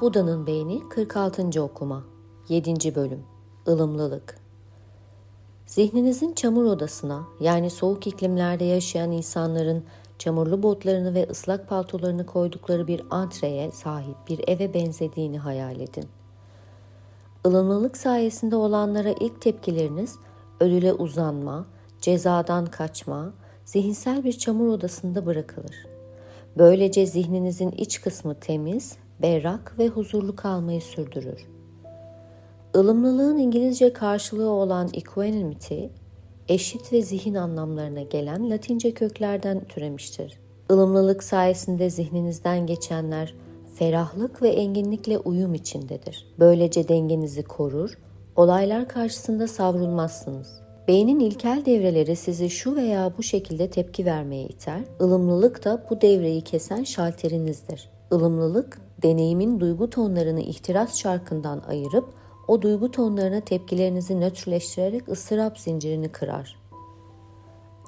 Buda'nın Beyni 46. Okuma 7. Bölüm Ilımlılık Zihninizin çamur odasına yani soğuk iklimlerde yaşayan insanların çamurlu botlarını ve ıslak paltolarını koydukları bir antreye sahip bir eve benzediğini hayal edin. Ilımlılık sayesinde olanlara ilk tepkileriniz ölüle uzanma, cezadan kaçma, zihinsel bir çamur odasında bırakılır. Böylece zihninizin iç kısmı temiz, berrak ve huzurlu kalmayı sürdürür. Ilımlılığın İngilizce karşılığı olan equanimity, eşit ve zihin anlamlarına gelen Latince köklerden türemiştir. Ilımlılık sayesinde zihninizden geçenler ferahlık ve enginlikle uyum içindedir. Böylece dengenizi korur, olaylar karşısında savrulmazsınız. Beynin ilkel devreleri sizi şu veya bu şekilde tepki vermeye iter, ılımlılık da bu devreyi kesen şalterinizdir. Ilımlılık, deneyimin duygu tonlarını ihtiras şarkından ayırıp o duygu tonlarına tepkilerinizi nötrleştirerek ıstırap zincirini kırar.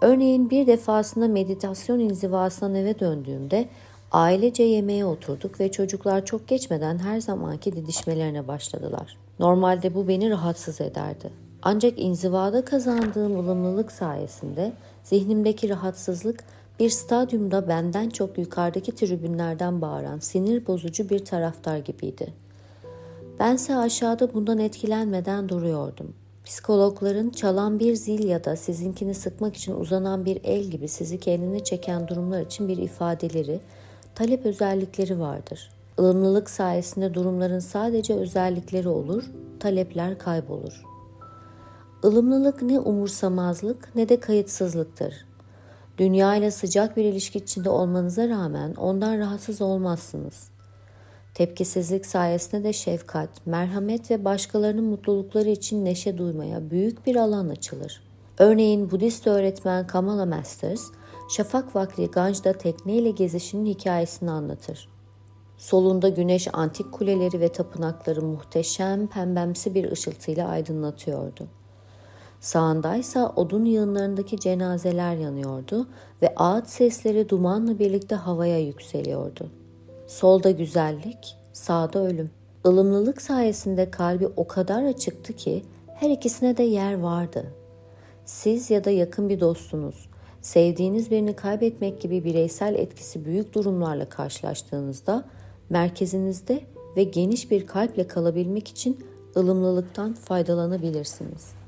Örneğin bir defasında meditasyon inzivasından eve döndüğümde ailece yemeğe oturduk ve çocuklar çok geçmeden her zamanki didişmelerine başladılar. Normalde bu beni rahatsız ederdi. Ancak inzivada kazandığım ılımlılık sayesinde zihnimdeki rahatsızlık bir stadyumda benden çok yukarıdaki tribünlerden bağıran sinir bozucu bir taraftar gibiydi. Bense aşağıda bundan etkilenmeden duruyordum. Psikologların çalan bir zil ya da sizinkini sıkmak için uzanan bir el gibi sizi kendine çeken durumlar için bir ifadeleri, talep özellikleri vardır. Ilımlılık sayesinde durumların sadece özellikleri olur, talepler kaybolur. Ilımlılık ne umursamazlık ne de kayıtsızlıktır. Dünya ile sıcak bir ilişki içinde olmanıza rağmen ondan rahatsız olmazsınız. Tepkisizlik sayesinde de şefkat, merhamet ve başkalarının mutlulukları için neşe duymaya büyük bir alan açılır. Örneğin Budist öğretmen Kamala Masters, şafak vakti Ganj'da tekneyle gezişinin hikayesini anlatır. Solunda güneş antik kuleleri ve tapınakları muhteşem pembemsi bir ışıltıyla aydınlatıyordu. Sağındaysa odun yığınlarındaki cenazeler yanıyordu ve ağıt sesleri dumanla birlikte havaya yükseliyordu. Solda güzellik, sağda ölüm. Ilımlılık sayesinde kalbi o kadar açıktı ki her ikisine de yer vardı. Siz ya da yakın bir dostunuz, sevdiğiniz birini kaybetmek gibi bireysel etkisi büyük durumlarla karşılaştığınızda merkezinizde ve geniş bir kalple kalabilmek için ılımlılıktan faydalanabilirsiniz.''